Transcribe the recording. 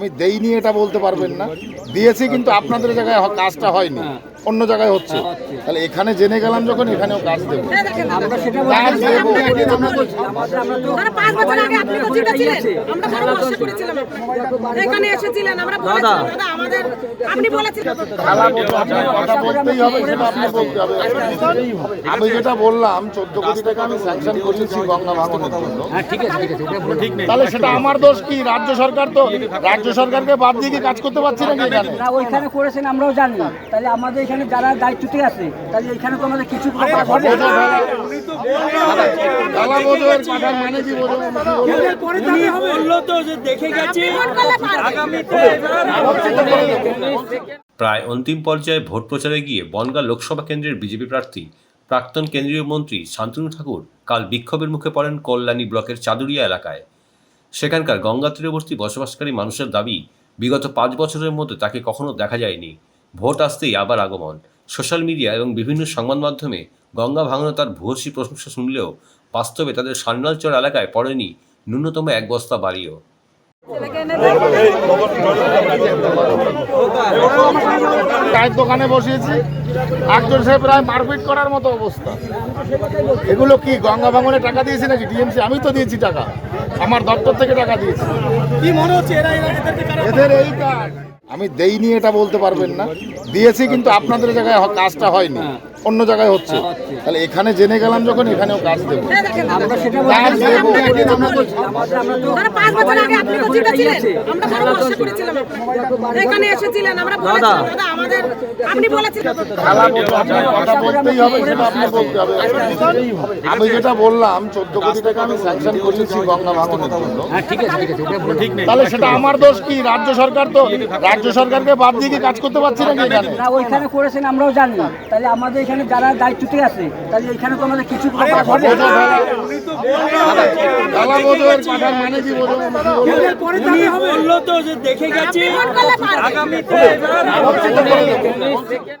আমি দেইনি এটা বলতে পারবেন না। দিয়েছি কিন্তু আপনাদের জায়গায় কাজটা হয়নি। অন্য জায়গায় হচ্ছে। তাহলে এখানে জেনে গেলাম যখন এখানেও কাজ দেবো। আমি যেটা বললাম চোদ্দ কোটি টাকা আমি স্যাংশন করিয়েছি গঙ্গা ভাঙনের জন্য। হ্যাঁ। তাহলে সেটা আমার দোষ কি? রাজ্য সরকার তো রাজ্য সরকারকে বাদ দিয়ে কি কাজ করতে পারছি এখানে? না ওইখানে করেছেন আমরাও জানি। তাহলে আমাদের এখানে যারা দায়িত্বতে আছে তাহলে এখানে তো আমাদের কিছু প্রায় অন্তিম পর্যায়ে ভোট প্রচারে গিয়ে বনগাঁ লোকসভা কেন্দ্রের বিজেপি প্রার্থী প্রাক্তন কেন্দ্রীয় মন্ত্রী শান্তনু ঠাকুর কাল বিক্ষোভের মুখে পড়েন কল্যাণী ব্লকের চাদুরিয়া এলাকায়। সেখানকার গঙ্গা তীরবর্তী বসবাসকারী মানুষের দাবি, বিগত পাঁচ বছরের মধ্যে তাকে কখনো দেখা যায়নি। ভোট আসতেই আবার আগমন। সোশ্যাল মিডিয়া এবং বিভিন্ন সংবাদ মাধ্যমে গঙ্গা ভাঙনে তার ভূয়সী প্রশংসা শুনলেও বাস্তবে তাদের সান্নালচর এলাকায় পড়েনি ন্যূনতম এক বস্তা বাড়িও চায়ের দোকানে বসিয়েছি। একজন সাহেব প্রায় মারপিট করার মতো অবস্থা। এগুলো কি গঙ্গা ভাঙনে টাকা দিয়েছি নাকি ডিএমসি আমি তো দিয়েছি টাকা। আমার দপ্তর থেকে টাকা দিয়েছি। কি মনে হচ্ছে এরা এদের এই কাজ। আমি দেইনি এটা বলতে পারবেন না। দিয়েছি কিন্তু আপনাদের জায়গায় কাজটা হয়নি। অন্য জায়গায় হচ্ছে। তাহলে এখানে জেনে গেলাম যখন এখানেও কাজ দেবো। কাজ দেবো। তারা পাঁচ বছর আগে আপনি তো জিতেছিলেন আমরা বড় ভরসা করেছিলাম আপনাকে। এখানে এসেছিলেন আমরা বলেছি দাদা আমাদের আপনি বলেছিলেন। খেলা বলব, আপনার কথা বলতেই হবে সেটা আপনি বলতে হবে। আমি যেটা বললাম চোদ্দ কোটি টাকা আমি স্যাংশন করিয়েছি গঙ্গা ভাঙনের জন্য। হ্যাঁ ঠিক আছে ঠিক আছে এটা বলে দিন। তাহলে সেটা আমার দোষ কি? রাজ্য সরকার তো রাজ্য সরকারকে বাদ দিয়ে কাজ করতে পারছি না ওইখানে করেছেন আমরাও জানি। তাহলে আমাদের এখানে যারা দায়িত্বতে আছে তাহলে এখানে তো আমাদের কিছু মানে দেখে গেছি আগামীতে